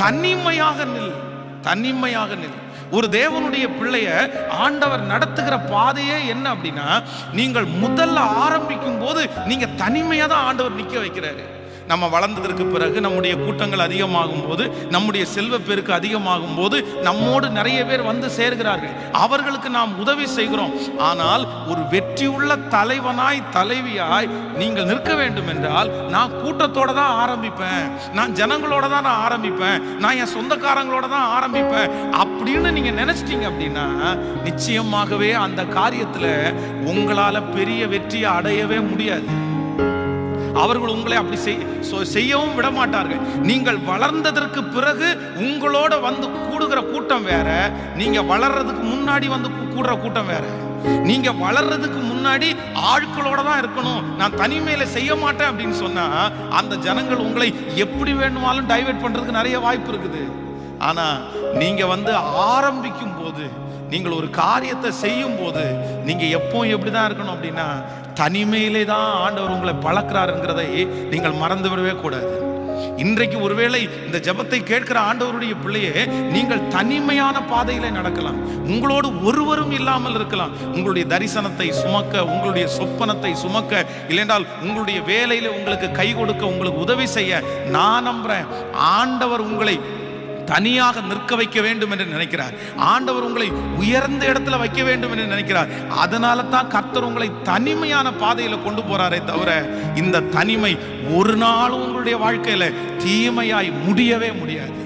தனிமையாக நில். தனிமையாக நில். ஒரு தேவனுடைய பிள்ளைய ஆண்டவர் நடத்துகிற பாதையே என்ன அப்படின்னா நீங்கள் முதல்ல ஆரம்பிக்கும் போது நீங்க தனிமையா தான் ஆண்டவர் நிக்க வைக்கிறாரு. நம்ம வளர்ந்ததற்கு பிறகு நம்முடைய கூட்டங்கள் அதிகமாகும் போது நம்முடைய செல்வ பெருக்கு அதிகமாகும் போது நம்மோடு நிறைய பேர் வந்து சேர்கிறார்கள். அவர்களுக்கு நாம் உதவி செய்கிறோம். ஆனால் ஒரு வெற்றியுள்ள தலைவனாய் தலைவியாய் நீங்கள் நிற்க வேண்டும் என்றால் நான் கூட்டத்தோட தான் ஆரம்பிப்பேன். நான் ஜனங்களோட தான் நான் ஆரம்பிப்பேன். நான் என் சொந்தக்காரங்களோட தான் ஆரம்பிப்பேன். அப்படின்னு நீங்க நினைச்சிட்டீங்க அப்படின்னா நிச்சயமாகவே அந்த காரியத்துல உங்களால பெரிய வெற்றியை அடையவே முடியாது. அவர்கள் உங்களை அப்படி செய்- செய்யவும் விட மாட்டார்கள் நீங்கள் வளர்ந்ததற்கு பிறகு உங்களோட வந்து கூடுகிற கூட்டம் வேற நீங்க வளர்றதுக்கு முன்னாடி வந்து கூடுற கூட்டம் வேற. நீங்க வளர்றதுக்கு முன்னாடி ஆட்களோட தான் இருக்கணும். நான் தனிமையில செய்ய மாட்டேன் அப்படின்னு சொன்னா அந்த ஜனங்கள் உங்களை எப்படி வேணுமாலும் டைவெர்ட் பண்றதுக்கு நிறைய வாய்ப்பு இருக்குது. ஆனா நீங்க வந்து ஆரம்பிக்கும் போது நீங்கள் ஒரு காரியத்தை செய்யும் போது நீங்க எப்போ எப்படி தான் இருக்கணும் அப்படின்னா தனிமையிலே தான் ஆண்டவர் உங்களை பழக்கிறாருங்கிறதை நீங்கள் மறந்து விடவே கூடாது. இன்றைக்கு ஒருவேளை இந்த ஜெபத்தை கேட்கிற ஆண்டவருடைய பிள்ளையே நீங்கள் தனிமையான பாதையில நடக்கலாம். உங்களோடு ஒருவரும் இல்லாமல் இருக்கலாம். உங்களுடைய தரிசனத்தை சுமக்க உங்களுடைய சொப்பனத்தை சுமக்க இல்லைன்றால் உங்களுடைய வேலையில உங்களுக்கு கை கொடுக்க உங்களுக்கு உதவி செய்ய நான் நம்புறேன். ஆண்டவர் உங்களை தனியாக நிற்க வைக்க வேண்டும் என்று நினைக்கிறார். ஆண்டவர் உங்களை உயர்ந்த இடத்துல வைக்க வேண்டும் என்று நினைக்கிறார். அதனால தான் கர்த்தர் உங்களை தனிமையான பாதையில் கொண்டு போறாரே தவிர இந்த தனிமை ஒரு நாளும் உங்களுடைய வாழ்க்கையில தீமையாய் முடியவே முடியாது.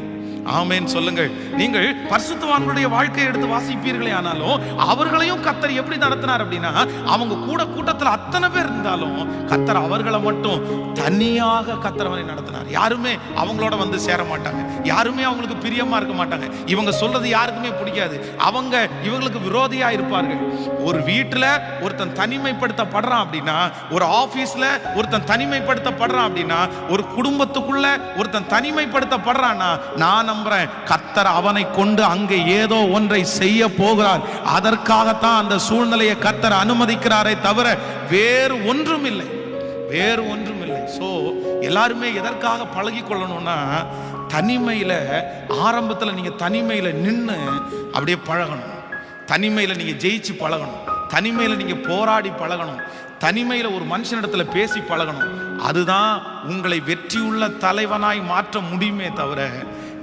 ஆமேன். சொல்லுங்கள். நீங்கள் பரிசுத்தவான்களுடைய வாழ்க்கையை எடுத்து வாசிப்பீர்களே ஆனாலும் அவர்களையும் கத்தர் எப்படி நடத்தினார் அப்படின்னா அவங்க கூட கூட்டத்தில் அத்தனை பேர் இருந்தாலும் கத்தர் அவர்களை மட்டும் தனியாக கத்தரவரை நடத்தினார். யாருமே அவங்களோட வந்து சேர மாட்டாங்க. யாருமே அவங்களுக்கு பிரியமா இருக்க மாட்டாங்க. இவங்க சொல்றது யாருக்குமே பிடிக்காது. அவங்க இவங்களுக்கு விரோதியா இருப்பார்கள். ஒரு வீட்டுல ஒருத்தன் தனிமைப்படுத்தப்படுறான் அப்படின்னா ஒரு ஆபீஸ்ல ஒருத்தன் தனிமைப்படுத்தப்படுறான் அப்படின்னா ஒரு குடும்பத்துக்குள்ள ஒருத்தன் தனிமைப்படுத்தப்படுறான்னா நான் நம்புறேன். கத்தர் அவனை கொண்டு அங்கே ஏதோ ஒன்றை செய்ய போகிறார். அதற்காகத்தான் அந்த சூழ்நிலையை கத்தர் அனுமதிக்கிறாரே தவிர வேறு ஒன்றும் இல்லை வேறு ஒன்றும் இல்லை ஸோ எல்லாருமே எதற்காக பழகி கொள்ளணும்னா தனிமையில் ஆரம்பத்தில் நீங்கள் தனிமையில் நின்று அப்படியே பழகணும். தனிமையில நீங்கள் ஜெயிச்சு பழகணும். தனிமையில் நீங்கள் போராடி பழகணும். தனிமையில் ஒரு மனுஷனிடத்தில் பேசி பழகணும். அதுதான் உங்களை வெற்றியுள்ள தலைவனாய் மாற்ற முடியுமே தவிர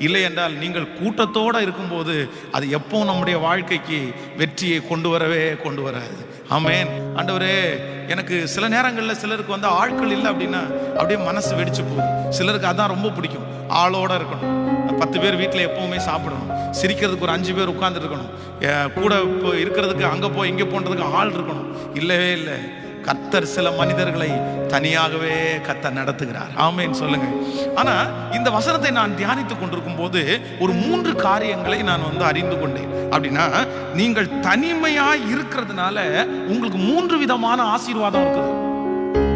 இல்லை என்றால் நீங்கள் கூட்டத்தோடு இருக்கும்போது அது எப்போ நம்முடைய வாழ்க்கைக்கு வெற்றியை கொண்டு வரவே கொண்டு வராது. ஆமேன். ஆண்டவரே எனக்கு சில நேரங்களில் சிலருக்கு வந்து ஆட்கள் இல்லை அப்படின்னா அப்படியே மனசு வெடிச்சு போகுது சிலருக்கு அதான் ரொம்ப பிடிக்கும். ஆளோட இருக்கணும். பத்து பேர் வீட்டில் எப்பவுமே சாப்பிடணும். சிரிக்கிறதுக்கு ஒரு அஞ்சு பேர் உட்காந்துருக்கணும் கூட இப்போ இருக்கிறதுக்கு அங்கே போய் இங்கே போன்றதுக்கு ஆள் இருக்கணும். இல்லவே இல்லை. கத்தர் சில மனிதர்களை தனியாகவே கத்தர் நடத்துகிறார். ஆமேன்னு சொல்லுங்க. ஆனா இந்த வசனத்தை நான் தியானித்துக் கொண்டிருக்கும் போது ஒரு மூன்று காரியங்களை நான் வந்து அறிந்து கொண்டேன். அப்படின்னா நீங்கள் தனிமையா இருக்கிறதுனால உங்களுக்கு மூன்று விதமான ஆசீர்வாதம் இருக்குது.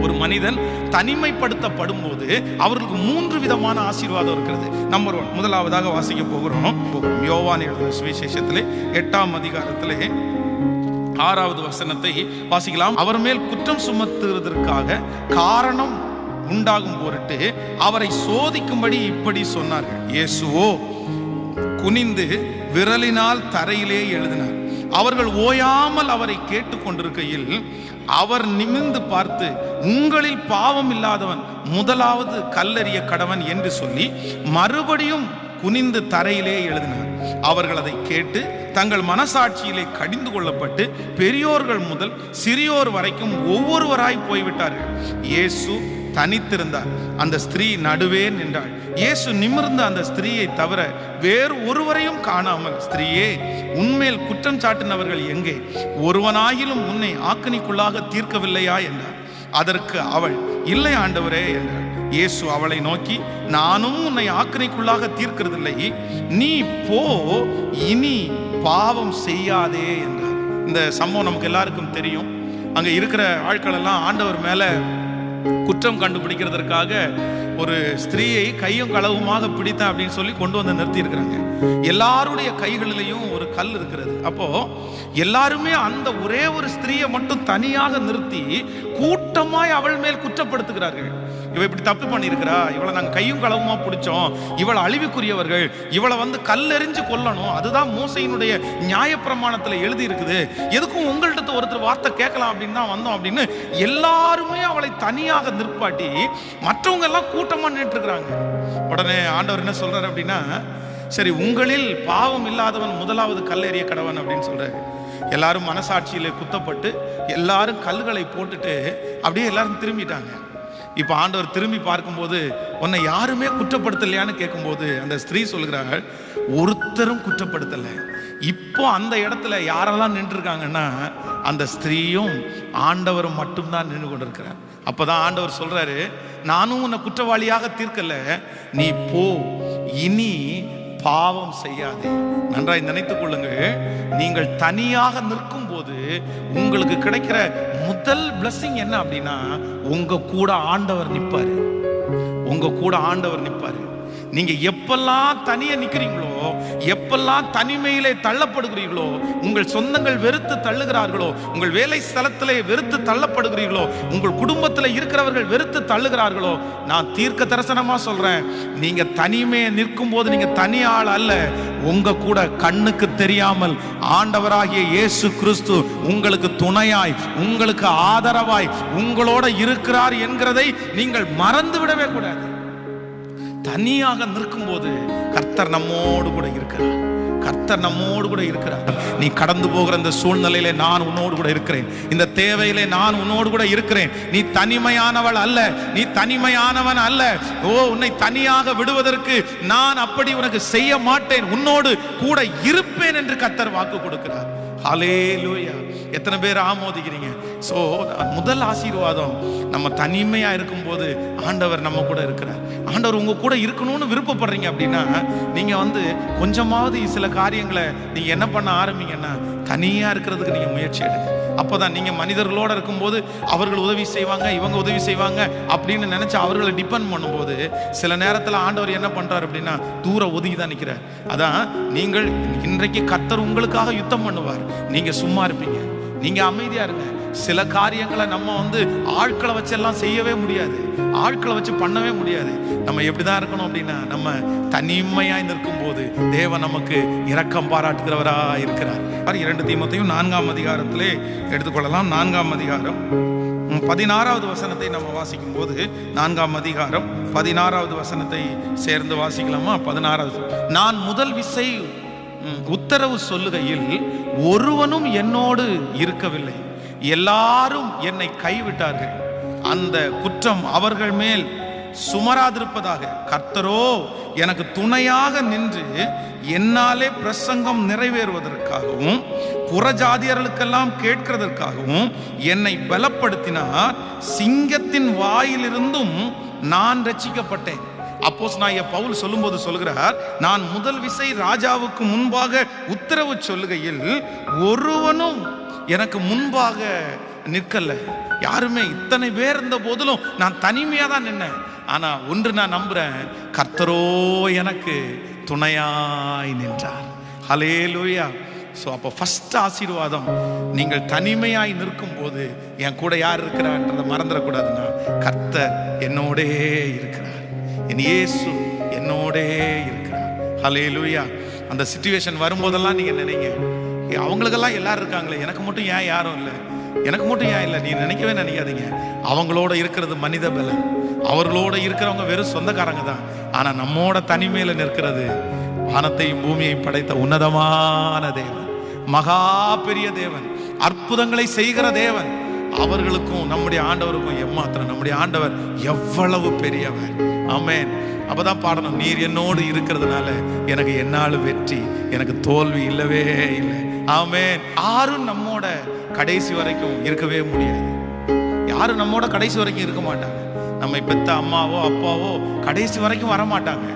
ஒரு மனிதன் தனிமைப்படுத்தப்படும் போது அவர்களுக்கு மூன்று விதமான ஆசீர்வாதம் இருக்கிறது. நம்பர் ஒன் முதலாவதாக வாசிக்க போகிறோம். யோவான் எழுதின சுவிசேஷத்திலே எட்டாம் அதிகாரத்திலே ஆறாவது வசனத்தை வாசிக்கலாம். அவர் மேல் குற்றம் சுமத்துவதற்காக காரணம் உண்டாகும் பொருட்டு அவரை சோதிக்கும்படி இப்படி சொன்னார்கள். இயேசுவோ குனிந்து விரலினால் தரையிலே எழுதினார். அவர்கள் ஓயாமல் அவரை கேட்டுக்கொண்டிருக்கையில் அவர் நிமிந்து பார்த்து உங்களில் பாவம் இல்லாதவன் முதலாவது கல்லறிய கடவன் என்று சொல்லி மறுபடியும் குனிந்து தரையிலே எழுதினார். அவர்கள் அதை கேட்டு தங்கள் மனசாட்சியிலே கடிந்து கொள்ளப்பட்டு பெரியோர்கள் முதல் சிறியோர் வரைக்கும் ஒவ்வொருவராய் போய்விட்டார்கள். இயேசு தனித்திருந்தார். அந்த ஸ்திரீ நடுவே நின்றாள். இயேசு நிமிர்ந்த அந்த ஸ்திரீயை தவிர வேறு ஒருவரையும் காணாமல் ஸ்திரீயே உன்மேல் குற்றம் சாட்டினவர்கள் எங்கே? ஒருவனாயிலும் உன்னை ஆக்கணிக்குள்ளாக தீர்க்கவில்லையா? என்றார். அதற்கு அவள் இல்லை ஆண்டவரே என்றாள். இயேசு அவளை நோக்கி நானும் உன்னை ஆக்கினைக்குள்ளாக தீர்க்கிறதில்லை. நீ போ இனி பாவம் செய்யாதே என்றார். இந்த சம்பவம் நமக்கு எல்லாருக்கும் தெரியும். அங்கே இருக்கிற ஆட்கள் எல்லாம் ஆண்டவர் மேலே குற்றம் கண்டுபிடிக்கிறதற்காக ஒரு ஸ்திரீயை கையும் களவுமாக பிடித்தேன் அப்படின்னு சொல்லி கொண்டு வந்து நிறுத்தி இருக்கிறாங்க எல்லாருடைய கைகளிலையும் ஒரு கல் இருக்கிறது. அப்போ எல்லாருமே அந்த ஒரே ஒரு ஸ்திரீயை மட்டும் தனியாக நிறுத்தி கூட்டமாய் அவள் மேல் குற்றப்படுத்துகிறார்கள். இவ இப்படி தப்பு பண்ணியிருக்கிறா? இவளை நாங்கள் கையும் களவுமா பிடிச்சோம். இவளை அழிவுக்குரியவர்கள் இவளை வந்து கல்லெறிஞ்சு கொல்லணும். அதுதான் மோசையினுடைய நியாயப்பிரமாணத்தில் எழுதி இருக்குது எதுக்கும் உங்கள்கிட்ட ஒருத்தர் வார்த்தை கேட்கலாம் அப்படின்னு தான் வந்தோம் அப்படின்னு எல்லாருமே அவளை தனியாக நிற்பாட்டி மற்றவங்க எல்லாம் கூட்டமாக நின்றுட்டுருக்குறாங்க உடனே ஆண்டவர் என்ன சொல்றாரு அப்படின்னா சரி உங்களில் பாவம் இல்லாதவன் முதலாவது கல்லெறிய கடவன் அப்படின்னு சொல்றாரு. எல்லாரும் மனசாட்சியில் குத்தப்பட்டு எல்லாரும் கல்களை போட்டுட்டு அப்படியே எல்லாரும் திரும்பிட்டாங்க. இப்போ ஆண்டவர் திரும்பி பார்க்கும்போது உன்னை யாருமே குற்றப்படுத்தலையான்னு கேட்கும்போது அந்த ஸ்திரீ சொல்கிறாள் ஒருத்தரும் குற்றப்படுத்தலை. இப்போ அந்த இடத்துல யாரெல்லாம் நின்றுருக்காங்கன்னா அந்த ஸ்திரீயும் ஆண்டவரும் மட்டும்தான் நின்று கொண்டிருக்கிறார். அப்போதான் ஆண்டவர் சொல்கிறாரு நானும் உன்னை குற்றவாளியாக தீர்க்கல. நீ போ. இனி பாவம் செய்யாதே. நன்றாய் நினைத்துக் கொள்ளுங்கள். நீங்கள் தனியாக நிற்கும் போது உங்களுக்கு கிடைக்கிற முதல் blessing என்ன அப்படின்னா உங்க கூட ஆண்டவர் நிற்பாரு. உங்க கூட ஆண்டவர் நிற்பாரு. நீங்க எப்பெல்லாம் தனியே நிக்கிறீங்களோ எப்பெல்லாம் தனிமையிலே தள்ளப்படுகிறீர்களோ உங்கள் சொந்தங்கள் வெறுத்து தள்ளுகிறார்களோ உங்கள் வேலை ஸ்தலத்திலே வெறுத்து தள்ளப்படுகிறீர்களோ உங்கள் குடும்பத்தில் இருக்கிறவர்கள் வெறுத்து தள்ளுகிறார்களோ நான் தீர்க்க தரிசனமா சொல்றேன். நீங்க தனிமையை நிற்கும் போது நீங்க தனி ஆள் அல்ல. உங்க கூட கண்ணுக்கு தெரியாமல் ஆண்டவராகிய இயேசு கிறிஸ்து உங்களுக்கு துணையாய் உங்களுக்கு ஆதரவாய் உங்களோட இருக்கிறார் என்கிறதை நீங்கள் மறந்து விடவே கூடாது. தனியாக நிற்கும்போது கர்த்தர் நம்மோடு கூட இருக்கிறார். கர்த்தர் நம்மோடு கூட இருக்கிறார். நீ கடந்து போகிற இந்த சூழ்நிலையில நான் உன்னோடு கூட இருக்கிறேன். இந்த தேவையிலே நான் உன்னோடு கூட இருக்கிறேன். நீ தனிமையானவள் அல்ல. நீ தனிமையானவன் அல்ல. ஓ உன்னை தனியாக விடுவதற்கு நான் அப்படி உனக்கு செய்ய மாட்டேன். உன்னோடு கூட இருப்பேன் என்று கர்த்தர் வாக்கு கொடுக்கிறார். ஹalleluya எத்தனை பேர் ஆமோதிக்கிறீங்க? ஸோ முதல் ஆசீர்வாதம் நம்ம தனிமையா இருக்கும்போது ஆண்டவர் நம்ம கூட இருக்கிறார். ஆண்டவர் உங்க கூட இருக்கணும்னு விருப்பப்படுறீங்க அப்படின்னா நீங்க வந்து கொஞ்சமாவது சில காரியங்களை நீங்க என்ன பண்ண ஆரம்பிங்கன்னா தனியா இருக்கிறதுக்கு நீங்க முயற்சி எடுங்க. அப்போதான் நீங்கள் மனிதர்களோட இருக்கும்போது அவர்கள் உதவி செய்வாங்க இவங்க உதவி செய்வாங்க அப்படின்னு நினச்சி அவர்களை டிபெண்ட் பண்ணும்போது சில நேரத்தில் ஆண்டவர் என்ன பண்ணுறாரு அப்படின்னா தூர ஒதுங்கி தான் நிற்கிறார் அதான் நீங்கள் இன்றைக்கு கத்தர் உங்களுக்காக யுத்தம் பண்ணுவார். நீங்கள் சும்மா இருப்பீங்க. நீங்கள் அமைதியாக இருங்க. சில காரியங்களை நம்ம வந்து ஆட்களை வச்செல்லாம் செய்யவே முடியாது. ஆட்களை வச்சு பண்ணவே முடியாது. நம்ம எப்படிதான் இருக்கணும் அப்படின்னா நம்ம தனிமையாய் நிற்கும் போது தேவன் நமக்கு இரக்கம் பாராட்டுகிறவரா இருக்கிறார். அது இரண்டு தீமத்தையும் நான்காம் அதிகாரத்திலே எடுத்துக்கொள்ளலாம். நான்காம் அதிகாரம் பதினாறாவது வசனத்தை நம்ம வாசிக்கும் போது நான்காம் அதிகாரம் பதினாறாவது வசனத்தை சேர்ந்து வாசிக்கலாமா? பதினாறாவது நான் முதல் விசை உத்தரவு சொல்லுகையில் ஒருவனும் என்னோடு இருக்கவில்லை. எல்லாரும் என்னை கைவிட்டார்கள். அந்த குற்றம் அவர்கள் மேல் சுமராதிருப்பதாக கர்த்தரோ எனக்கு துணையாக நின்று என்னாலே பிரசங்கம் நிறைவேறுவதற்காகவும் புறஜாதியர்களுக்கெல்லாம் கேட்கிறதற்காகவும் என்னை பலப்படுத்தினார். சிங்கத்தின் வாயிலிருந்தும் நான் ரட்சிக்கப்பட்டேன் அப்போஸ் நான் பவுல் சொல்லும்போது சொல்கிறார் நான் முதல் விசை ராஜாவுக்கு முன்பாக உத்தரவு சொல்லுகையில் ஒருவனும் எனக்கு முன்பாக நிற்கல. யாருமே இத்தனை பேர் இருந்த போதிலும் நான் தனிமையாக தான் நின்னேன். ஆனால் ஒன்று நான் நம்புகிறேன் கர்த்தரோ எனக்கு துணையாய் நின்றார். ஹலேலூயா ஸோ அப்போ ஃபஸ்ட் ஆசீர்வாதம் நீங்கள் தனிமையாய் நிற்கும் போது என் கூட யார் இருக்கிறான்றதை மறந்துடக்கூடாதுன்னா கர்த்தர் என்னோடே இருக்கிறார். என் இயேசு என்னோடே இருக்கிறார். ஹலேலூயா அந்த சுச்சுவேஷன் வரும்போதெல்லாம் நீங்கள் நினைங்க. அவங்களுக்கெல்லாம் எல்லாரும் இருக்காங்களே. எனக்கு மட்டும் ஏன் யாரும் இல்லை? எனக்கு மட்டும் ஏன் இல்லை? நீ நினைக்கவே நினைக்காதீங்க. அவங்களோட இருக்கிறது மனித பலம். அவர்களோட இருக்கிறவங்க வெறும் சொந்தக்காரங்க தான். ஆனால் நம்மோட தனிமையில் நிற்கிறது வானத்தையும் பூமியையும் படைத்த உன்னதமான தேவன். மகா பெரிய தேவன். அற்புதங்களை செய்கிற தேவன். அவர்களுக்கும் நம்முடைய ஆண்டவருக்கும் எம்மாத்திரம். நம்முடைய ஆண்டவர் எவ்வளவு பெரியவர். அமேன் அப்பதான் பாடணும். நீர் என்னோடு இருக்கிறதுனால எனக்கு என்னாலும் வெற்றி. எனக்கு தோல்வி இல்லவே இல்லை. ஆமென். யாரும் நம்மோட கடைசி வரைக்கும் இருக்கவே முடியாது. யாரும் நம்மோட கடைசி வரைக்கும் இருக்க மாட்டாங்க. நம்மை பெத்த அம்மாவோ அப்பாவோ கடைசி வரைக்கும் வர மாட்டாங்க.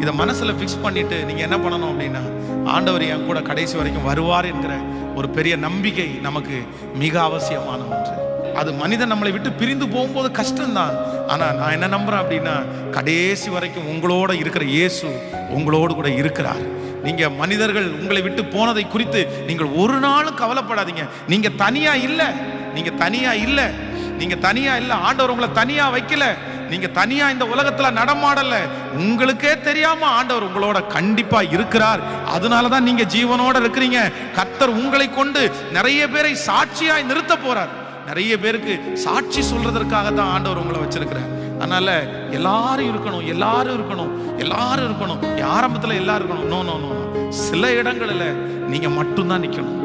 இதை மனசுல ஃபிக்ஸ் பண்ணிட்டு நீங்க என்ன பண்ணணும் அப்படின்னா ஆண்டவர் என் கூட கடைசி வரைக்கும் வருவார் என்கிற ஒரு பெரிய நம்பிக்கை நமக்கு மிக அவசியமான ஒன்று. அது மனிதன் நம்மளை விட்டு பிரிந்து போகும்போது கஷ்டம்தான். ஆனா நான் என்ன நம்புறேன் அப்படின்னா கடைசி வரைக்கும் உங்களோட இருக்கிற இயேசு உங்களோடு கூட இருக்கிறார். நீங்க மனிதர்கள் உங்களை விட்டு போனதை குறித்து நீங்கள் ஒரு நாளும் கவலைப்படாதீங்க. நீங்க தனியா இல்ல. நீங்க தனியா இல்ல. நீங்க தனியா இல்ல. ஆண்டவர் உங்களை தனியா வைக்கல. நீங்க தனியா இந்த உலகத்துல நடமாடல. உங்களுக்கே தெரியாம ஆண்டவர் உங்களோட கண்டிப்பா இருக்கிறார். அதனால தான் நீங்க ஜீவனோட இருக்கிறீங்க. கர்த்தர் உங்களை கொண்டு நிறைய பேரை சாட்சியாய் நிறுத்த போறார். நிறைய பேருக்கு சாட்சி சொல்றதற்காக தான் ஆண்டவர் உங்களை வச்சிருக்கிறார். அதனால எல்லாரும் இருக்கணும் எல்லாரும் இருக்கணும் எல்லாரும் இருக்கணும். ஆரம்பத்தில் எல்லாரும் இருக்கணும். நோ நோ நோ சில இடங்களில் நீங்கள் மட்டும்தான் நிற்கணும்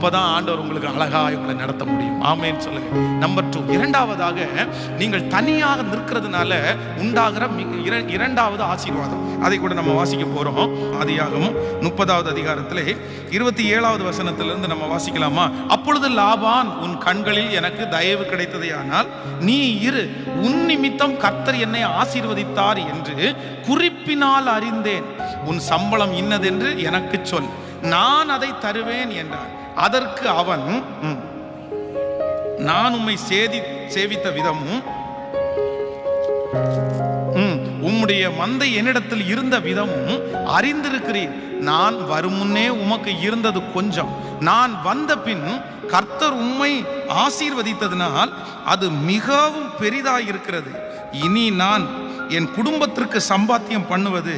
அப்பதான் ஆண்டவர் உங்களுக்கு அழகா உங்களை நடத்த முடியும். ஆமேன்னு சொல்லுங்க. நம்பர் டூ இரண்டாவதாக நீங்கள் தனியாக நிற்கிறதுனால உண்டாகிற மிக இர- இரண்டாவது ஆசீர்வாதம். அதை கூட நம்ம வாசிக்க போறோம். ஆதியாகமும் முப்பதாவது அதிகாரத்திலே இருபத்தி ஏழாவது வசனத்திலிருந்து நம்ம வாசிக்கலாமா? அப்பொழுது லாபான் உன் கண்களில் எனக்கு தயவு கிடைத்ததேயானால் நீ இரு உன் நிமித்தம் கர்த்தர் என்னை ஆசீர்வதித்தார் என்று குறிப்பினால் அறிந்தேன். உன் சம்பளம் இன்னதென்று எனக்கு சொல். நான் அதை தருவேன் என்றான். அதற்கு அவன் ம், நான் உம்மை சேதி சேவித்த விதமும் ம், உம்முடைய மந்தை என்னிடத்தில் இருந்த விதமும் அறிந்திருக்கிறீர். நான் வரும் முன்னே உமக்கு இருந்தது கொஞ்சம். நான் வந்த பின் கர்த்தர் உம்மை ஆசீர்வதித்ததினால் அது மிகவும் பெரிதாயிருக்கிறது. இனி நான் என் குடும்பத்திற்கு சம்பாத்தியம் பண்ணுவது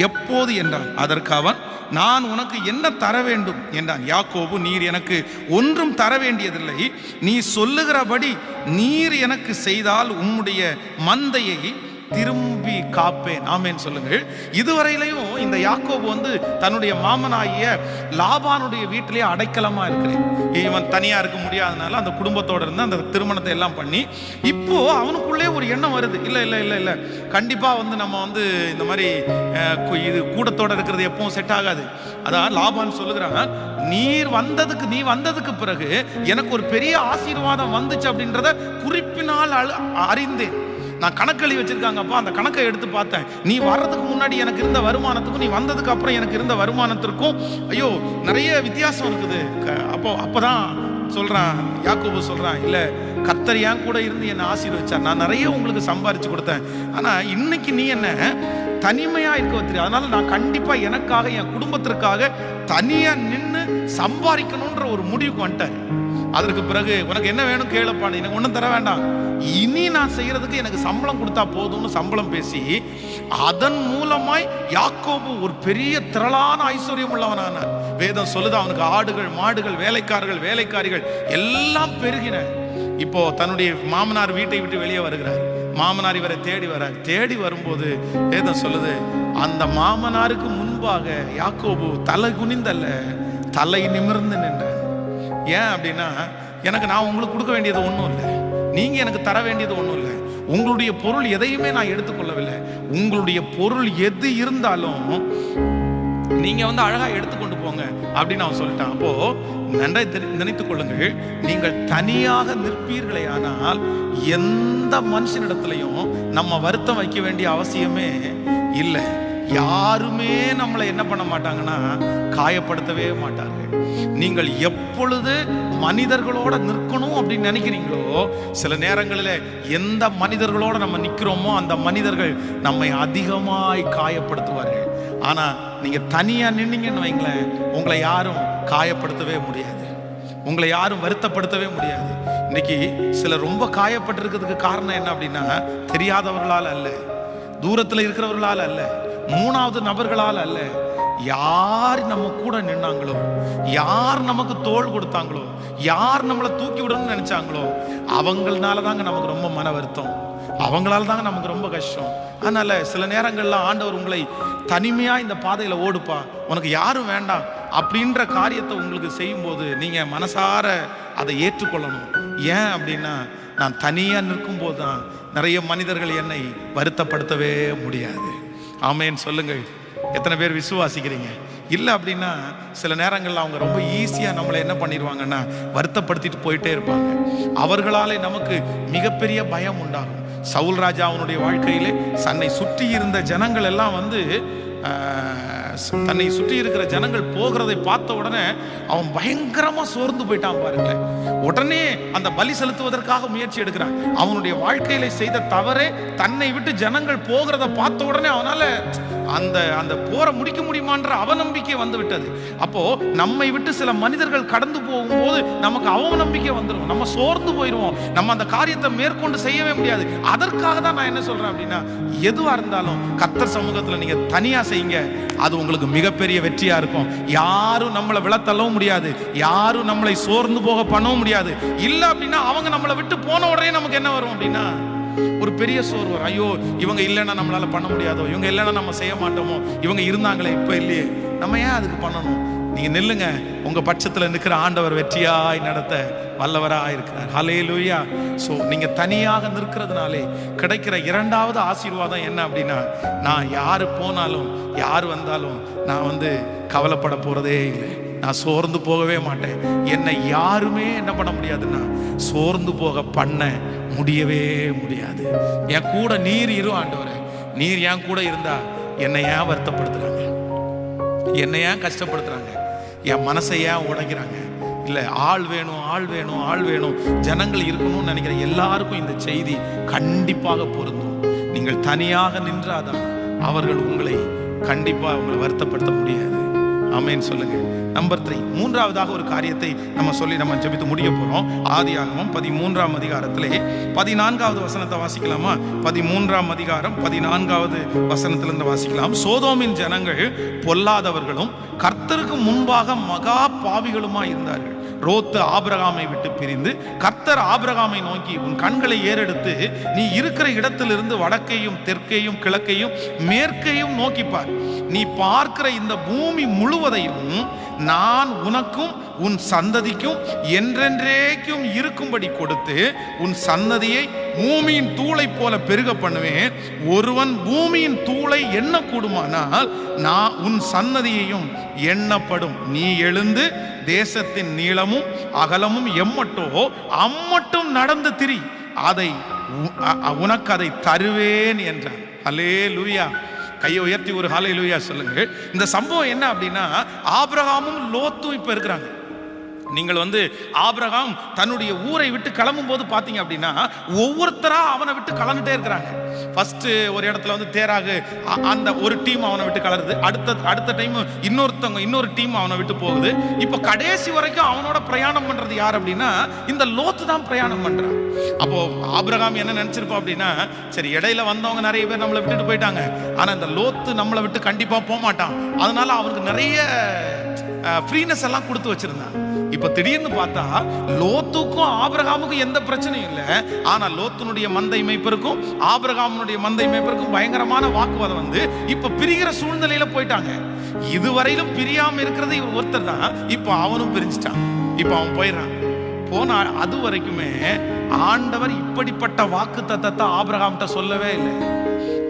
எப்போது? என்றான். அதற்கு அவன் நான் உனக்கு என்ன தர வேண்டும்? என்றான். யாக்கோபு நீர் எனக்கு ஒன்றும் தர வேண்டியதில்லை. நீ சொல்லுகிறபடி நீர் எனக்கு செய்தால் உம்முடைய மந்தையை திரும்பி காப்பேன். ஆமேன் சொல்லுங்கள். இதுவரையிலையும் இந்த யாக்கோபு வந்து தன்னுடைய மாமனாகிய லாபானுடைய வீட்டிலேயே அடைக்கலமா இருக்கிறேன். இவன் தனியா இருக்க முடியாதனால அந்த குடும்பத்தோட இருந்து அந்த திருமணத்தை எல்லாம் பண்ணி இப்போ அவனுக்குள்ளே ஒரு எண்ணம் வருது. இல்ல இல்ல இல்ல இல்ல. கண்டிப்பா வந்து நம்ம வந்து இந்த மாதிரி இது கூட்டத்தோட இருக்கிறது எப்பவும் செட் ஆகாது. அதான் லாபான் சொல்லுகிறான் நீர் வந்ததுக்கு நீ வந்ததுக்கு பிறகு எனக்கு ஒரு பெரிய ஆசீர்வாதம் வந்துச்சு அப்படின்றத குறிப்பினால் அழ- அறிந்தேன். நான் கணக்கெழி வச்சிருக்காங்கப்பா அந்த கணக்கை எடுத்து பார்த்தேன். நீ வர்றதுக்கு முன்னாடி எனக்கு இருந்த வருமானத்துக்கும் நீ வந்ததுக்கு அப்புறம் எனக்கு இருந்த வருமானத்திற்கும் ஐயோ நிறைய வித்தியாசம் இருக்குது. க- அப்போ அப்பதான் சொல்றான் யாக்கோபு சொல்றான் இல்ல கத்தர் ஏன் கூட இருந்து என்னை ஆசீர்வச்சார். நான் நிறைய உங்களுக்கு சம்பாரிச்சு கொடுத்தேன். ஆனா இன்னைக்கு நீ என்ன தனிமையா இருக்க வச்சிரு அதனால நான் கண்டிப்பா எனக்காக என் குடும்பத்திற்காக தனியா நின்று சம்பாதிக்கணுன்ற ஒரு முடிவுக்கு வந்துட்டேன் அதற்கு பிறகு உனக்கு என்ன வேணும் கேளுப்பா எனக்கு ஒன்றும் தர வேண்டாம். இனி நான் செய்யறதுக்கு எனக்கு சம்பளம் கொடுத்தா போதும்னு சம்பளம் பேசி அதன் மூலமாய் யாக்கோபு ஒரு பெரிய திரளான ஐஸ்வர்யம் உள்ளவனானார் வேதம் சொல்லுது அவனுக்கு ஆடுகள் மாடுகள் வேலைக்காரர்கள் வேலைக்காரிகள் எல்லாம் பெருகின. இப்போ தன்னுடைய மாமனார் வீட்டை விட்டு வெளியே வருகிறார். மாமனார் இவரை தேடி வரார். தேடி வரும்போது வேதம் சொல்லுது அந்த மாமனாருக்கு முன்பாக யாக்கோபு தலை குனிந்தல்ல தலை நிமிர்ந்து நின்றார். ஏன் அப்படின்னா எனக்கு நான் உங்களுக்கு கொடுக்க வேண்டியது ஒன்றும் இல்லை. நீங்கள் எனக்கு தர வேண்டியது ஒன்றும் இல்லை. உங்களுடைய பொருள் எதையுமே நான் எடுத்துக்கொள்ளவில்லை. உங்களுடைய பொருள் எது இருந்தாலும் நீங்கள் வந்து அழகாக எடுத்துக்கொண்டு போங்க அப்படின்னு அவன் சொல்லிட்டான். அப்போது நன்றை தெரி- நினைத்துக் கொள்ளுங்கள். நீங்கள் தனியாக நிற்பீர்களே ஆனால் எந்த மனுஷனிடத்துலையும் நம்ம வருத்தம் வைக்க வேண்டிய அவசியமே இல்லை. யாருமே நம்மளை என்ன பண்ண மாட்டாங்கன்னா காயப்படுத்தவே மாட்டார்கள். நீங்கள் எப்பொழுது மனிதர்களோட நிற்கணும் அப்படின்னு நினைக்கிறீங்களோ சில நேரங்களில் எந்த மனிதர்களோட நம்ம நிற்கிறோமோ அந்த மனிதர்கள் நம்மை அதிகமாய் காயப்படுத்துவார்கள். ஆனா நீங்க தனியா நின்னீங்கன்னு வைங்களேன் உங்களை யாரும் காயப்படுத்தவே முடியாது. உங்களை யாரும் வருத்தப்படுத்தவே முடியாது. இன்னைக்கு சிலர் ரொம்ப காயப்பட்டிருக்கிறதுக்கு காரணம் என்ன அப்படின்னா தெரியாதவர்களால் அல்ல தூரத்தில் இருக்கிறவர்களால் அல்ல மூணாவது நபர்களால் அல்ல யார் நம்ம கூட நின்னாங்களோ யார் நமக்கு தோள் கொடுத்தாங்களோ யார் நம்மளை தூக்கி விடணும்னு நினைச்சாங்களோ அவங்களால தாங்க நமக்கு ரொம்ப மன வருத்தம். அவங்களால தாங்க நமக்கு ரொம்ப கஷ்டம். அதனால சில நேரங்கள்ல ஆண்டவர் உங்களை தனிமையா இந்த பாதையில ஓடுப்பா உனக்கு யாரும் வேண்டாம் அப்படின்ற காரியத்தை உங்களுக்கு செய்யும்போது நீங்க மனசார அதை ஏற்றுக்கொள்ளணும். ஏன் அப்படின்னா நான் தனியா நிற்கும் தான் நிறைய மனிதர்கள் என்னை வருத்தப்படுத்தவே முடியாது. ஆமேன்னு சொல்லுங்கள். எத்தனை பேர் விசுவாசிக்கிறீங்க? இல்லை அப்படின்னா சில நேரங்களில் அவங்க ரொம்ப ஈஸியாக நம்மளை என்ன பண்ணிடுவாங்கன்னா வருத்தப்படுத்திட்டு போயிட்டே இருப்பாங்க. அவர்களாலே நமக்கு மிகப்பெரிய பயம் உண்டாகும். சவுல் ராஜா அவனுடைய வாழ்க்கையிலே தன்னை சுற்றி இருந்த ஜனங்கள் எல்லாம் வந்து தன்னை சுற்றி இருக்கிற ஜனங்கள் போகிறதை பார்த்த உடனே அவன் பயங்கரமா சோர்ந்து போயிட்டான் பாருங்களேன். உடனே அந்த பலி செலுத்துவதற்காக முயற்சி எடுக்கிறான். அவனுடைய வாழ்க்கையில செய்த தவறே தன்னை விட்டு ஜனங்கள் போகிறத பார்த்த உடனே அவனால அந்த அந்த போரை முடிக்க முடியுமான்ற அவநம்பிக்கை வந்து விட்டது அப்போ நம்மை விட்டு சில மனிதர்கள் கடந்து போகும்போது நமக்கு அவநம்பிக்கை வந்துடும் நம்ம சோர்ந்து போயிடுவோம் நம்ம அந்த காரியத்தை மேற்கொண்டு செய்யவே முடியாது. அதற்காக தான் நான் என்ன சொல்றேன் அப்படின்னா எதுவா இருந்தாலும் கத்தர் சமூகத்துல நீங்க தனியா செய்யுங்க. அது உங்களுக்கு மிகப்பெரிய வெற்றியா இருக்கும். யாரும் நம்மளை விளத்தள்ளவும் முடியாது. யாரும் நம்மளை சோர்ந்து போக பண்ணவும் முடியாது. இல்ல அப்படின்னா அவங்க நம்மளை விட்டு போன உடனே நமக்கு என்ன வரும் அப்படின்னா ஒரு பெரிய சோர்வு வரும். ஐயோ இவங்க இல்லைன்னா நம்மளால பண்ண முடியாதோ? இவங்க இல்லைன்னா நம்ம செய்ய மாட்டோமோ? இவங்க இருந்தாங்களே இப்ப இல்லையே. நம்ம ஏன் அதுக்கு பண்ணணும்? நீங்க நில்லுங்க. உங்க பட்சத்துல நிற்கிற ஆண்டவர் வெற்றியாய் நடத்த வல்லவராக இருக்கிறார். ஹலே லூயா ஸோ நீங்க தனியாக நிற்கிறதுனாலே கிடைக்கிற இரண்டாவது ஆசீர்வாதம் என்ன அப்படின்னா நான் யாரு போனாலும் யார் வந்தாலும் நான் வந்து கவலைப்பட போறதே இல்லை. நான் சோர்ந்து போகவே மாட்டேன். என்னை யாருமே என்ன பண்ண முடியாதுன்னா சோர்ந்து போக பண்ண முடியவே முடியாது. என் கூட நீர் இரு ஆண்டவரே. நீர் என் கூட இருந்தா என்னை ஏன் வருத்தப்படுத்துறாங்க? என்னை ஏன் கஷ்டப்படுத்துறாங்க? என் மனசை ஏன் உடைக்கிறாங்க? இல்லை ஆள் வேணும் ஆள் வேணும் ஆள் வேணும். ஜனங்கள் இருக்கணும்னு நினைக்கிற எல்லாருக்கும் இந்த செய்தி கண்டிப்பாக பொருந்தும். நீங்கள் தனியாக நின்றாதான் அவர்கள் உங்களை கண்டிப்பாக உங்களை வருத்தப்படுத்த முடியாது. ஆமென் சொல்லுங்க. நம்பர் த்ரீ மூன்றாவதாக ஒரு காரியத்தை நம்ம சொல்லி நம்ம ஜெபித்து முடிய போறோம். ஆதியாகவும் பதிமூன்றாம் அதிகாரத்திலே. பதினான்காவது வசனத்தை வாசிக்கலாமா? பதிமூன்றாம் அதிகாரம் பதினான்காவது வசனத்திலிருந்து வாசிக்கலாம். சோதோமின் ஜனங்கள் பொல்லாதவர்களும் கர்த்தருக்கு முன்பாக மகா பாவிகளுமா இருந்தார்கள். ரோத்து ஆபிரகாமை விட்டு பிரிந்து கர்த்தர் ஆபிரகாமை நோக்கி உன் கண்களை ஏறெடுத்து நீ இருக்கிற இடத்திலிருந்து வடக்கையும் தெற்கையும் கிழக்கையும் மேற்கையும் நோக்கிப்பார் நீ பார்க்கிற இந்த பூமி முழுவதையும் நான் உனக்கும் உன் சந்ததிக்கும் என்றென்றேக்கும் இருக்கும்படி கொடுத்து உன் சந்ததியை பூமியின் தூளை போல பெருக பண்ணுவேன். ஒருவன் பூமியின் தூளை எண்ணக்கூடுமானால் நான் உன் சன்னதியையும் எண்ணப்படும். நீ எழுந்து தேசத்தின் நீளமும் அகலமும் எம்மட்டோ அம்மட்டும் நடந்து திரி. அதை உனக்கு அதை தருவேன் என்றான். அலே லூயா கையை உயர்த்தி ஒரு ஹாலையிலுயா சொல்லுங்கள். இந்த சம்பவம் என்ன அப்படின்னா ஆப்ரஹாமும் லோத்தும் இப்போ இருக்கிறாங்க. நீங்கள் வந்து ஆபிரகாம் தன்னுடைய ஊரை விட்டு கிளம்பும் போது பார்த்தீங்க அப்படின்னா ஒவ்வொருத்தரா அவனை விட்டு கலந்துட்டே இருக்கிறாங்க. ஃபஸ்ட்டு ஒரு இடத்துல வந்து தேராகு அ- அந்த ஒரு டீம் அவனை விட்டு கலருது. அடுத்த அடுத்த டைம் இன்னொருத்தவங்க இன்னொரு டீம் அவனை விட்டு போகுது. இப்போ கடைசி வரைக்கும் அவனோட பிரயாணம் பண்ணுறது யார் அப்படின்னா இந்த லோத்து தான் பிரயாணம் பண்ணுறான் அப்போ ஆபிரகாம் என்ன நினச்சிருப்போம் அப்படின்னா சரி இடையில வந்தவங்க நிறைய பேர் நம்மளை விட்டுட்டு போயிட்டாங்க. ஆனால் இந்த லோத்து நம்மளை விட்டு கண்டிப்பாக போக மாட்டான் அதனால அவனுக்கு நிறைய ஃப்ரீனஸ் எல்லாம் கொடுத்து வச்சுருந்தான். இப்ப திடீர்னு பார்த்தா லோத்துக்கும் ஆபிரகாமுக்கும் எந்த பிரச்சனையும் இல்லை. ஆனா லோத்துனுடைய மந்தை மேய்ப்பிற்கும் ஆபிரகாமனுடைய மந்தை மேய்ப்பிற்கும் பயங்கரமான வாக்குவாதம் வந்து இப்ப பிரிகிற சூழ்நிலையில போயிட்டாங்க. இதுவரையிலும் பிரியாம இருக்கிறது இவர் ஒருத்தர் தான். இப்ப அவனும் பிரிஞ்சிட்டான். இப்ப அவன் போயிடுறான். போனா அது வரைக்குமே ஆண்டவர் இப்படிப்பட்ட வாக்கு தத்தத்தை ஆபிரகாம்கிட்ட சொல்லவே இல்லை.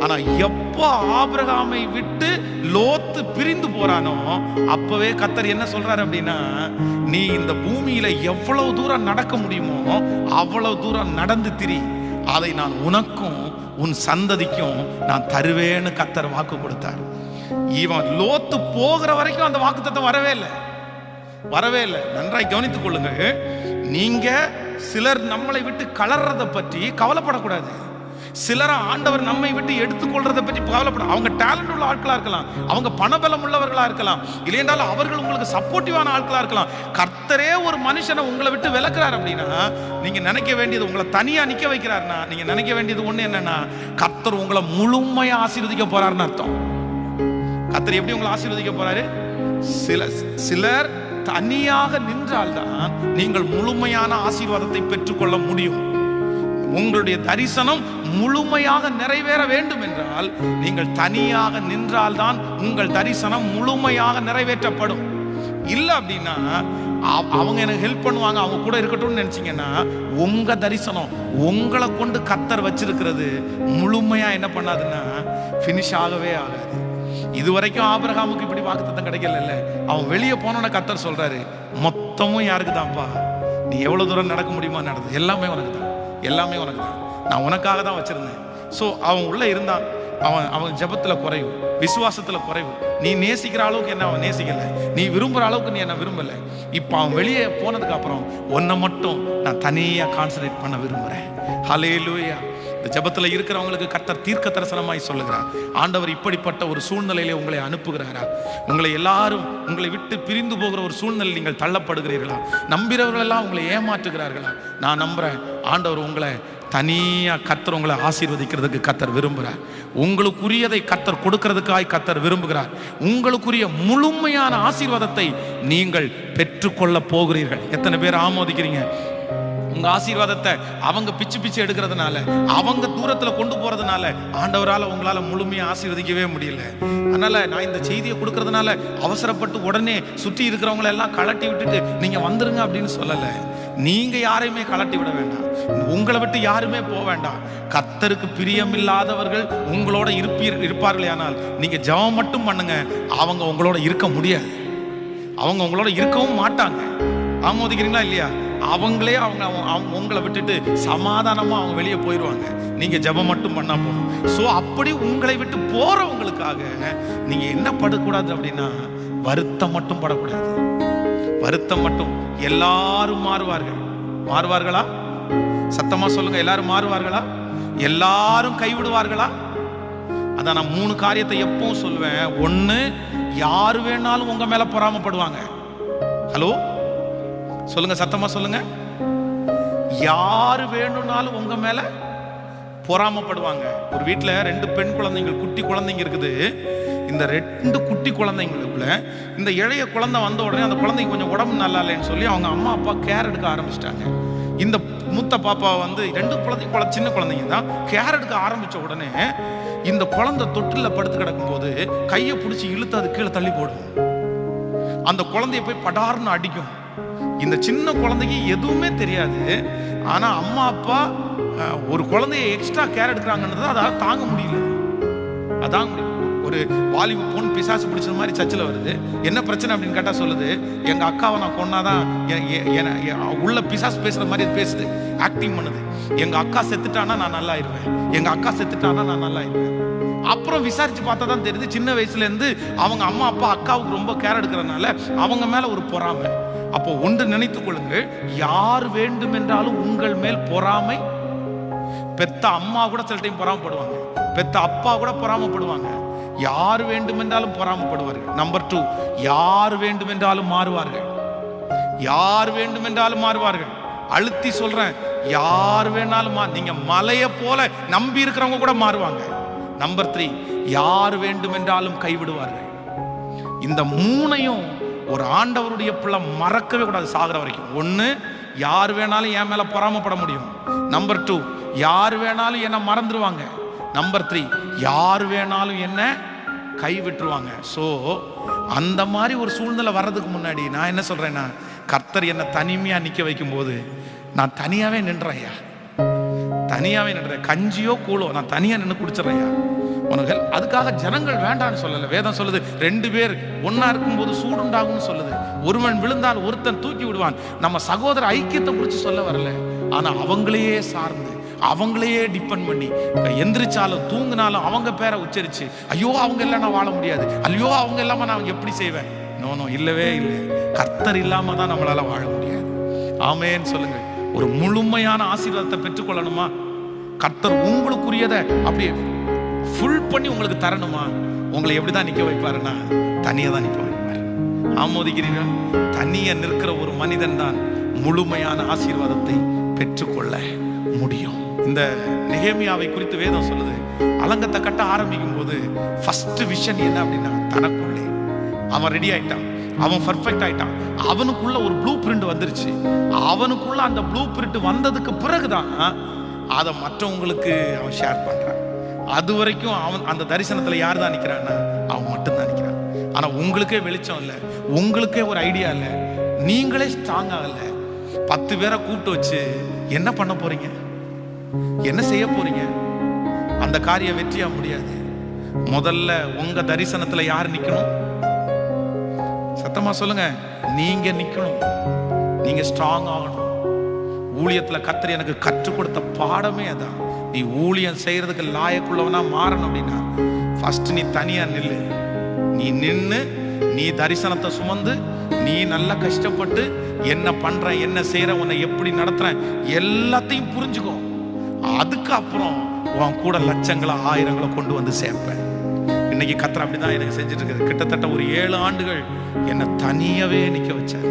ஆனா எப்போ ஆபிரகாமை விட்டு லோத்து பிரிந்து போறானோ அப்பவே கத்தர் என்ன சொல்றாரு அப்படின்னா நீ இந்த பூமியில எவ்வளவு தூரம் நடக்க முடியுமோ அவ்வளவு தூரம் நடந்து திரி. அதை நான் உனக்கும் உன் சந்ததிக்கும் நான் தருவேன்னு கத்தர் வாக்கு கொடுத்தார். இவன் லோத்து போகிற வரைக்கும் அந்த வாக்குத்தத்தை வரவே இல்லை. வரவே இல்லை. நன்றாய் கவனித்துக் கொள்ளுங்க நீங்க சிலர் நம்மளை விட்டு கலர்றதை பற்றி கவலைப்படக்கூடாது. சிலரை ஆண்டவர் நம்மை விட்டு எடுத்துக்கொள்றதை பற்றி கவலைப்பட அவங்க டேலண்ட் உள்ள ஆட்களா இருக்கலாம். அவங்க பணபலம் உள்ளவர்களா இருக்கலாம். இல்லையென்றால் அவர்கள் உங்களுக்கு சப்போர்ட்டிவான ஆட்களா இருக்கலாம். கர்த்தரே ஒரு மனுஷனை உங்களை விட்டு விளக்குறாரு அப்படின்னா நீங்க நினைக்க வேண்டியது உங்களை தனியா நிக்க வைக்கிறாருன்னா நீங்க நினைக்க வேண்டியது ஒண்ணு என்னன்னா கர்த்தர் உங்களை முழுமையா ஆசீர்வதிக்க போறாருன்னு அர்த்தம். கர்த்தர் எப்படி உங்களை ஆசீர்வதிக்க போறாரு? சில சிலர் தனியாக நின்றால்தான் நீங்கள் முழுமையான ஆசீர்வாதத்தை பெற்றுக்கொள்ள முடியும். உங்களுடைய தரிசனம் முழுமையாக நிறைவேற வேண்டும் என்றால் நீங்கள் தனியாக நின்றால்தான் உங்கள் தரிசனம் முழுமையாக நிறைவேற்றப்படும். இல்லை அப்படின்னா அவங்க எனக்கு ஹெல்ப் பண்ணுவாங்க அவங்க கூட இருக்கட்டும்னு நினைச்சீங்கன்னா உங்க தரிசனம் உங்களை கொண்டு கத்தர் வச்சிருக்கிறது முழுமையா என்ன பண்ணாதுன்னா ஃபினிஷ் ஆகவே ஆகாது. இதுவரைக்கும் ஆபிரகாமுக்கு இப்படி வாக்குத்தத்தம் கிடைக்கல அவன் வெளியே போனோன்னு கத்தர் சொல்றாரு மொத்தமும் யாருக்கு தான்ப்பா நீ எவ்வளவு தூரம் நடக்க முடியுமோ நடந்தது. எல்லாமே உனக்கு தான் எல்லாமே உனக்கு தான் நான் உனக்காக தான் வச்சிருந்தேன். ஸோ அவன் உள்ள இருந்தான். அவன் அவன் ஜெபத்துல குறைவு. விசுவாசத்துல குறைவு. நீ நேசிக்கிற அளவுக்கு என்ன அவன் நேசிக்கல. நீ விரும்புற அளவுக்கு நீ என்ன விரும்பல. இப்போ அவன் வெளியே போனதுக்கு அப்புறம் உன்னை மட்டும் நான் தனியா கான்சன்ட்ரேட் பண்ண விரும்புறேன். ஹலே லூயா இந்த ஜபத்தில் இருக்கிறவங்களுக்கு கர்த்தர் தீர்க்க தரிசனமாய் சொல்லுகிறார். ஆண்டவர் இப்படிப்பட்ட ஒரு சூழ்நிலையிலே உங்களை அனுப்புகிறாரா? உங்களை எல்லாரும் உங்களை விட்டு பிரிந்து போகிற ஒரு சூழ்நிலை நீங்கள் தள்ளப்படுகிறீர்களா? நம்புகிறவர்கள் எல்லாம் உங்களை ஏமாற்றுகிறார்களா? நான் நம்புகிறேன் ஆண்டவர் உங்களை தனியாக கத்தர் உங்களை ஆசீர்வதிக்கிறதுக்கு கத்தர் விரும்புகிறார். உங்களுக்குரியதை கத்தர் கொடுக்கறதுக்காய் கத்தர் விரும்புகிறார். உங்களுக்குரிய முழுமையான ஆசீர்வாதத்தை நீங்கள் பெற்றுக்கொள்ள போகிறீர்கள். எத்தனை பேர் ஆமோதிக்கிறீங்க? உங்க ஆசீர்வாதத்தை அவங்க பிச்சு பிச்சு எடுக்கிறதுனால அவங்க தூரத்துல கொண்டு போறதுனால ஆண்டவரால உங்களால முழுமையா ஆசீர்வதிக்கவே முடியல. அதனால நான் இந்த செய்தியை கொடுக்கறதுனால அவசரப்பட்டு உடனே சுற்றி இருக்கிறவங்கள எல்லாம் கலட்டி விட்டுட்டு நீங்க வந்துருங்க அப்படின்னு சொல்லல. நீங்க யாரையுமே கலட்டி விட வேண்டாம். உங்களை விட்டு யாருமே போக வேண்டாம். கத்தருக்கு பிரியமில்லாதவர்கள் உங்களோட இருப்பீர் இருப்பார்கள் ஆனால் நீங்க ஜெபம் மட்டும் பண்ணுங்க. அவங்க உங்களோட இருக்க முடியாது. அவங்க உங்களோட இருக்கவும் மாட்டாங்க. ஆமோதிக்கிறீங்களா இல்லையா? அவங்களே அவங்க அவங்க- அவங்க உங்களை விட்டுட்டு சமாதானமாக அவங்க வெளியே போயிடுவாங்க நீங்கள் ஜெபம் மட்டும் பண்ணால் போதும். ஸோ அப்படி உங்களை விட்டு போகிறவங்களுக்காக நீங்கள் என்ன படக்கூடாது அப்படின்னா வருத்தம் மட்டும் படக்கூடாது. வருத்தம் மட்டும். எல்லாரும் மாறுவார்கள். மாறுவார்களா? சத்தமாக சொல்லுங்க. எல்லாரும் மாறுவார்களா? எல்லாரும் கைவிடுவார்களா? அதான் நான் மூணு காரியத்தை எப்பவும் சொல்லுவேன். ஒன்று யார் வேணாலும் உங்கள் மேலே பொறாமப்படுவாங்க. ஹலோ சொல்லுங்க சத்தமா சொல்லுங்க. யாரு வேணும்னாலும் உங்க மேல பொறாமப்படுவாங்க. ஒரு வீட்டில் ரெண்டு பெண் குழந்தைங்க குட்டி குழந்தைங்க இருக்குது. இந்த ரெண்டு குட்டி குழந்தைங்களுக்குள்ள இந்த இளைய குழந்தை வந்த உடனே அந்த குழந்தைக்கு கொஞ்சம் உடம்பு நல்லா இல்லைன்னு சொல்லி அவங்க அம்மா அப்பா கேர் எடுக்க ஆரம்பிச்சிட்டாங்க. இந்த மூத்த பாப்பா வந்து ரெண்டு குழந்தை குழ- சின்ன குழந்தைங்க தான் கேர் எடுக்க ஆரம்பிச்ச உடனே இந்த குழந்தை தொட்டில்ல படுத்து கிடக்கும்போது கையை பிடிச்சி இழுத்து அது கீழே தள்ளி போடும். அந்த குழந்தைய போய் படார்னு அடிக்கும். இந்த சின்ன குழந்தைக்கு எதுவுமே தெரியாது. ஆனால் அம்மா அப்பா ஒரு குழந்தைய எக்ஸ்ட்ரா கேர் எடுக்கிறாங்கன்றது அதால் தாங்க முடியல. அதான் ஒரு வாலிப போன் பிசாசு பிடிச்ச மாதிரி சர்ச்சில் வருது. என்ன பிரச்சனை அப்படின்னு கேட்டால் சொல்லுது எங்கள் அக்காவை நான் கொன்னாதான் உள்ள பிசாசு பேசுகிற மாதிரி பேசுது. ஆக்டிங் பண்ணுது. எங்கள் அக்கா செத்துட்டானா நான் நல்லா ஆயிடுவேன் எங்கள் அக்கா செத்துட்டானா நான் நல்லா ஆயிடுவேன் அப்புறம் விசாரிச்சு பார்த்தா தான் தெரியுது சின்ன வயசுலேருந்து அவங்க அம்மா அப்பா அக்காவுக்கு ரொம்ப கேர் எடுக்கிறதுனால அவங்க மேலே ஒரு பொறாமை. அப்போ ஒன்று நினைத்துக் கொள்ளுங்கள் யார் வேண்டும் என்றாலும் உங்கள் மேல் பொறாமை பெத்த அம்மா கூட சில டைம் பொறாமப்படுவாங்க பெத்த அப்பா கூட பொறாமப்படுவாங்க. யார் வேண்டுமென்றாலும் பொறாமப்படுவார்கள். நம்பர் டூ யார் வேண்டுமென்றாலும் மாறுவார்கள். யார் வேண்டுமென்றாலும் மாறுவார்கள். அழுத்தி சொல்றேன் யார் வேணாலும் மா- நீங்க மலையை போல நம்பி இருக்கிறவங்க கூட மாறுவாங்க. நம்பர் த்ரீ யார் வேண்டுமென்றாலும் கைவிடுவார்கள். இந்த மூணையும் ஒரு ஆண்டவருடைய பிள்ளை மறக்கவே கூடாது சாகிற வரைக்கும். ஒன்று யார் வேணாலும் என் மேலே பொறாமப்பட முடியும். நம்பர் டூ யார் வேணாலும் என்னை மறந்துடுவாங்க நம்பர் த்ரீ யார் வேணாலும் என்ன கை விட்டுருவாங்க ஸோ அந்த மாதிரி ஒரு சூழ்நிலை வர்றதுக்கு முன்னாடி நான் என்ன சொல்கிறேன்னா கர்த்தர் என்னை தனிமையாக நிற்க வைக்கும்போது நான் தனியாகவே நின்றேன் ஐயா. தனியாகவே நின்றேன். கஞ்சியோ கூழோ நான் தனியாக நின்று குடிச்சிடுறேன்யா உனக்கு அதுக்காக ஜனங்கள் வேண்டான்னு சொல்லலை. வேதம் சொல்லுது ரெண்டு பேர் ஒன்னா இருக்கும்போது சூடுண்டாகும்னு சொல்லுது. ஒருவன் விழுந்தால் ஒருத்தன் தூக்கி விடுவான். நம்ம சகோதர ஐக்கியத்தை குறித்து சொல்ல வரல. ஆனால் அவங்களையே சார்ந்து அவங்களையே டிபெண்ட் பண்ணி எந்திரிச்சாலும் தூங்கினாலும் அவங்க பேரை உச்சரிச்சு ஐயோ அவங்க எல்லாம் நான் வாழ முடியாது. ஐயோ அவங்க இல்லாமல் நான் எப்படி செய்வேன்? நோ நோ இல்லவே இல்லை. கர்த்தர் இல்லாமல் தான் நம்மளால வாழ முடியாது. ஆமேன்னு சொல்லுங்க. ஒரு முழுமையான ஆசீர்வாதத்தை பெற்றுக்கொள்ளணுமா? கர்த்தர் உங்களுக்குரியதை அப்படியே ஃபுல் பண்ணி உங்களுக்கு தரணுமா? உங்களை எப்படி தான் நிற்க வைப்பாருன்னா தனியாக தான் நிற்க வைப்பார் ஆமோதிக்கிறீர்கள்? தனியாக நிற்கிற ஒரு மனிதன் தான் முழுமையான ஆசீர்வாதத்தை பெற்றுக்கொள்ள முடியும். இந்த நெகேமியாவை குறித்து வேதம் சொல்லுது. அலங்கத்தை கட்ட ஆரம்பிக்கும் போது ஃபர்ஸ்ட் விஷன் என்ன அப்படின்னா தனக்குள்ளே. அவன் ரெடி ஆயிட்டான். அவன் பர்ஃபெக்ட் ஆயிட்டான். அவனுக்குள்ள ஒரு ப்ளூ பிரிண்ட் வந்துருச்சு. அவனுக்குள்ள அந்த ப்ளூ பிரிண்ட் வந்ததுக்கு பிறகுதான் அதை மற்றவங்களுக்கு அவன் ஷேர் பண்றான். அது வரைக்கும் அவன் அந்த தரிசனத்துல யார் தான் நிக்கிறான்னா அவன் மட்டும்தான் நிற்கிறான் ஆனா உங்களுக்கே வெளிச்சம் இல்லை. உங்களுக்கே ஒரு ஐடியா இல்லை. நீங்களே ஸ்ட்ராங் ஆகல பத்து பேரை கூப்பிட்டு வச்சு என்ன பண்ண போறீங்க? என்ன செய்ய போறீங்க? அந்த காரியம் வெற்றியா முடியாது. முதல்ல உங்க தரிசனத்துல யார் நிக்கணும்? சத்தமா சொல்லுங்க. நீங்க நிக்கணும். நீங்க ஸ்ட்ராங் ஆகணும். ஊழியத்துல கத்தர் எனக்கு கற்றுக் கொடுத்த பாடமே அதான். நீ ஊழியம் செய்யறதுக்கு லாயக்குள்ளவனா மாறணும் அப்படின்னா ஃபர்ஸ்ட் நீ தனியா நில்லு. நீ நின்று நீ தரிசனத்தை சுமந்து நீ நல்லா கஷ்டப்பட்டு என்ன பண்ற என்ன செய்யற உன்னை எப்படி நடத்துறேன் எல்லாத்தையும் புரிஞ்சுக்கோ. அதுக்கப்புறம் உன் கூட லட்சங்களை ஆயிரங்களை கொண்டு வந்து சேர்ப்பேன். இன்னைக்கு கத்தர் அப்படிதான் எனக்கு செஞ்சுட்டு இருக்குது கிட்டத்தட்ட ஒரு ஏழு ஆண்டுகள் என்னை தனியவே நிக்க வச்சார்.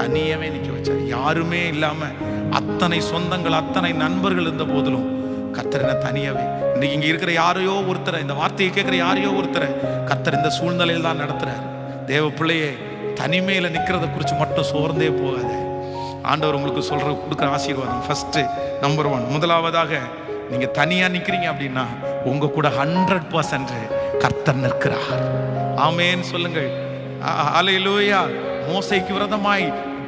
தனியவே நிக்க வச்சார். யாருமே இல்லாம அத்தனை சொந்தங்கள் அத்தனை நண்பர்கள் இருந்த போதிலும் கத்தர் என்ன தனியவே? இன்னைக்கு இங்க இருக்கிற யாரையோ ஒருத்தரை இந்த வார்த்தையை கேட்கிற யாரையோ ஒருத்தரை கத்தர் இந்த சூழ்நிலையில் தான் நடத்துறாரு. தேவ பிள்ளையே தனிமையில நிக்கிறத குறித்து மட்டும் சோர்ந்தே போகாத. ஆண்டவர் உங்களுக்கு சொல்ற கொடுக்குற ஆசீர்வாதம். ஃபர்ஸ்ட் நம்பர் ஒன் முதலாவதாக நீங்க தனியா நிக்கிறீங்க அப்படின்னா உங்க கூட ஹண்ட்ரட் பர்சன்ட் கர்த்தர் நிற்கிறார். ஆமேன்னு சொல்லுங்கள். அலையிலூயா. மோசைக்கு விரதமாய்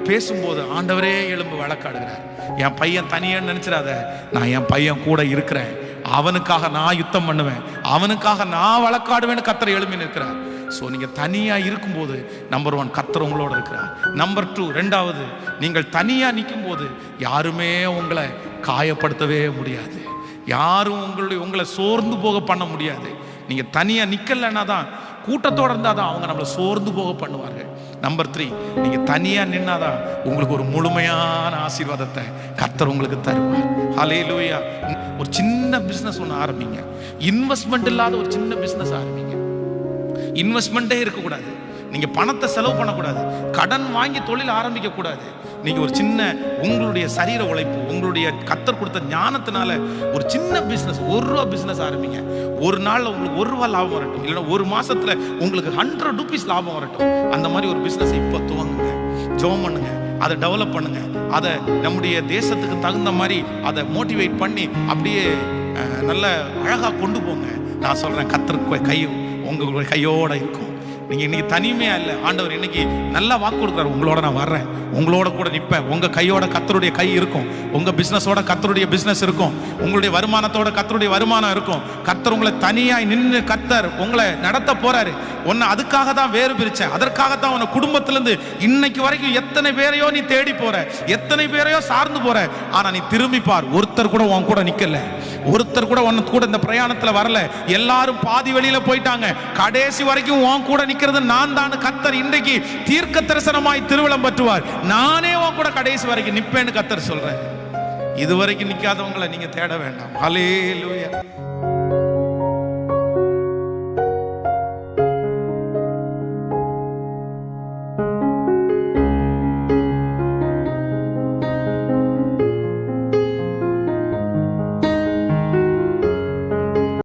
பேசும்போது ஆண்டவரே எலும்பு வழக்காடுகிறார். என் பையன் தனியன்னு நினைச்சிடாத. நான் என் பையன் கூட இருக்கிறேன். அவனுக்காக நான் யுத்தம் பண்ணுவேன். அவனுக்காக நான் வழக்காடுவேன்னு கத்தரை எழுப்பி நிற்கிறார். ஸோ நீங்கள் தனியாக இருக்கும்போது நம்பர் ஒன் கத்தர் உங்களோட இருக்கிறார். நம்பர் டூ ரெண்டாவது நீங்கள் தனியாக நிற்கும்போது யாருமே உங்களை காயப்படுத்தவே முடியாது. யாரும் உங்களுடைய உங்களை சோர்ந்து போக பண்ண முடியாது. நீங்கள் தனியாக நிற்கலைன்னா தான் கூட்டத்தோடு இருந்தால் தான் அவங்க நம்மளை சோர்ந்து போக பண்ணுவார்கள். நம்பர் த்ரீ நீங்கள் தனியாக நின்னாதான் உங்களுக்கு ஒரு முழுமையான ஆசீர்வாதத்தை கர்த்தர் உங்களுக்கு தருவார். ஹலே லூயா ஒரு சின்ன பிஸ்னஸ் ஒன்று ஆரம்பிங்க. இன்வெஸ்ட்மெண்ட் இல்லாத ஒரு சின்ன பிஸ்னஸ் ஆரம்பிங்க. இன்வெஸ்ட்மெண்ட்டே இருக்கக்கூடாது. நீங்கள் பணத்தை செலவு பண்ணக்கூடாது. கடன் வாங்கி தொழில் ஆரம்பிக்கக்கூடாது. நீங்கள் ஒரு சின்ன உங்களுடைய சரீர உழைப்பு உங்களுடைய கத்தர் கொடுத்த ஞானத்தினால ஒரு சின்ன பிஸ்னஸ் ஒரு ரூபா பிஸ்னஸ் ஆரம்பிங்க. ஒரு நாள்ல உங்களுக்கு ஒரு ரூபா லாபம் வரட்டும். இல்லைன்னா ஒரு மாசத்துல உங்களுக்கு ஹண்ட்ரட் ருபீஸ் லாபம் வரட்டும். அந்த மாதிரி ஒரு பிஸ்னஸ் இப்போ துவங்குங்க. ஜோம் பண்ணுங்க. அதை டெவலப் பண்ணுங்க. அதை நம்முடைய தேசத்துக்கு தகுந்த மாதிரி அதை மோட்டிவேட் பண்ணி அப்படியே நல்ல அழகா கொண்டு போங்க. நான் சொல்றேன் கத்திர கையும் உங்களுடைய கையோட இருக்கும். நீங்க இன்னைக்கு தனிமையா இல்லை. ஆண்டவர் இன்னைக்கு நல்லா வாக்கு கொடுக்குறாரு. உங்களோட நான் வர்றேன். உங்களோட கூட நிற்பேன் உங்க கையோட கத்தருடைய கை இருக்கும். உங்க பிசினஸோட கத்தருடைய பிசினஸ் இருக்கும். உங்களுடைய வருமானத்தோட கத்தருடைய வருமானம் இருக்கும். கத்தர் உங்களை தனியாக நின்று கத்தர் உங்களை நடத்த போறாரு. உன்னை அதுக்காக தான் வேறு பிரிச்சேன். அதற்காக தான் உன்னை குடும்பத்திலிருந்து இன்னைக்கு வரைக்கும் எத்தனை பேரையோ நீ தேடி போற. எத்தனை பேரையோ சார்ந்து போற. ஆனா நீ திரும்பி பார். ஒருத்தர் கூட உன் கூட நிக்கல. ஒருத்தர் கூட ஒன்று கூட இந்த பிரயாணத்தில் வரல. எல்லாரும் பாதி வெளியில போயிட்டாங்க. கடைசி வரைக்கும் உன் கூட நிற்கிறது நான் தான் கத்தர் இன்றைக்கு தீர்க்க தரிசனமாய் திருவிழம் பற்றுவார். நானே உன் கூட கடைசி வரைக்கும் நிற்பேன்னு கத்தர் சொல்றேன் இதுவரைக்கும் நிற்காதவங்களை நீங்க தேட வேண்டாம். ஹalleluya.